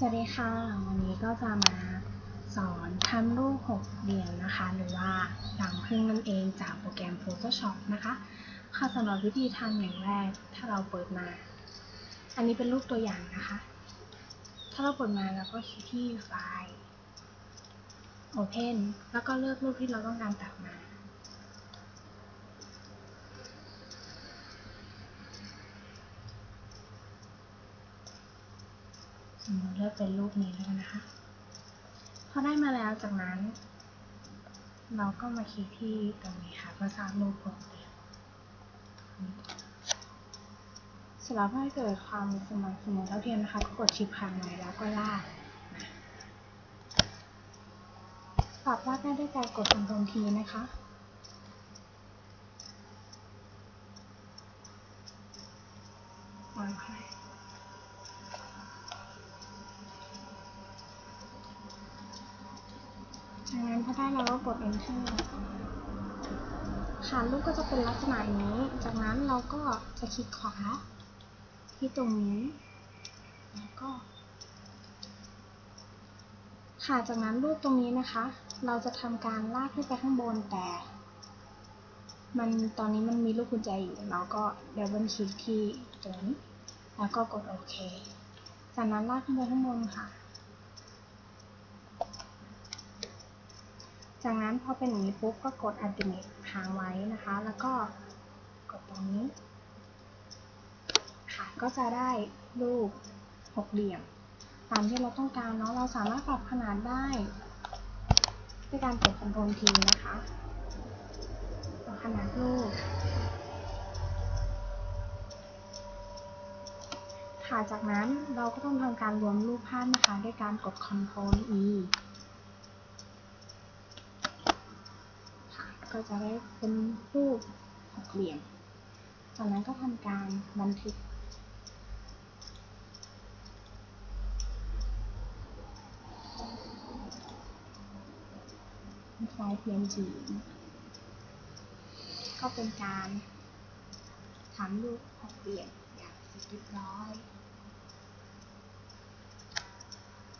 สวัสดีค่ะ วันนี้ก็จะมาสอนทำรูปหกเหลี่ยมนะคะ หรือว่ารังผึ้งนั่นเองจากโปรแกรม Photoshop นะคะ ค่ะสำหรับวิธีทำอย่างแรก ถ้าเราเปิดมา อันนี้เป็นรูปตัวอย่างนะคะ ถ้าเราเปิดมาเราก็คลิกที่ไฟล์ Open แล้วก็เลือกรูปที่เราต้องการตัดมา สมมติเลือกเป็นรูปนี้แล้วกันนะคะ พอได้มาแล้วจากนั้น เราก็มาคลิกที่ตรงนี้ค่ะเพื่อสร้างรูปหกเหลี่ยมเสร็จแล้วเพื่อให้เกิดความสม่ำเสมอเท่าเทียมนะคะก็กดชิปค้างไว้แล้วก็ลากปรับวาดได้ด้วยการกดคอนโทรลทีนะคะวางไว้ นั้นพอได้เราก็กด enter ค่ะรูปก็จะเป็นลักษณะนี้ จากนั้นเราก็จะคลิกขวา ที่ตรงนี้ แล้วก็ ค่ะ จากนั้นรูปตรงนี้นะคะ เราจะทำการลากขึ้นไปข้างบนแต่มันตอนนี้มันมีลูกกุญแจอยู่เราก็ดับเบิลคลิกที่ตรงนี้ แล้วก็กดโอเค จากนั้นลากขึ้นไปข้างบนค่ะ จากนั้นพอเป็นอย่างนี้ปุ๊บก็กด Ultimate ค้างไว้นะคะ แล้วก็กดตรงนี้ ค่ะ ก็จะได้รูปหกเหลี่ยม ตามที่เราต้องการเนาะ เราสามารถปรับขนาดได้ด้วยการกด Ctrl T นะคะปรับขนาดรูปค่ะ จากนั้นเราก็ต้องทำการรวมรูปภาพนะคะ ด้วยการกด Ctrl E ค่ะ ก็จะได้เป็นรูปหกเหลี่ยม จากนั้นก็ทำการบันทึกไฟล์ PNG ก็เป็นการทำรูปหกเหลี่ยม